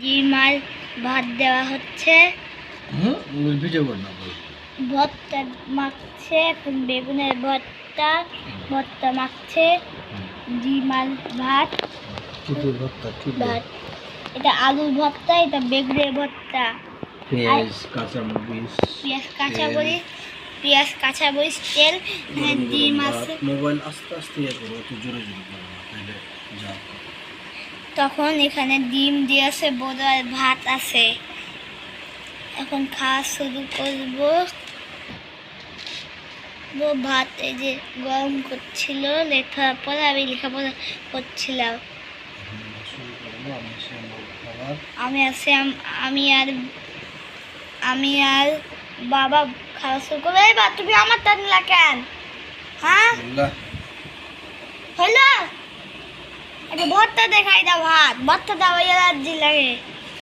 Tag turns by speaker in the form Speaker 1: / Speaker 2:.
Speaker 1: Dimmer ভাত দেওয়া হচ্ছে। ভর্তা মাখছে এখন বেগুনের ভর্তা ভর্তা মাখছে। ডিমার ভাত। ভাত। এটা আলুর ভর্তা এটা বেগুনের ভর্তা।
Speaker 2: পেঁয়াজ কাঁচা মরিচ
Speaker 1: পেঁয়াজ কাঁচা মরিচ পেঁয়াজ কাঁচা মরিচ তেল এখানে ডিম
Speaker 2: মোবাইল আস্তে আস্তে ইয়ে করো একটু জোরে জোরে করো তাহলে যা
Speaker 1: তখন এখানে ডিম দিয়ে আছে বড় আর ভাত আছে। এখন খাওয়া শুরু করব। ভাত এই যে গরম করছিল লেখাপড়া আমি লেখাপড়া করছিলাম।
Speaker 2: আমি
Speaker 1: আছি আম- আর আমি আর বাবা খাওয়া শুরু করব এই বা তুমি আমার টানলা কেন? হ্যাঁ? হলো? এটা ভর্তা দেখাই দাও ভাত ভর্তা দাও এলার্জি লাগে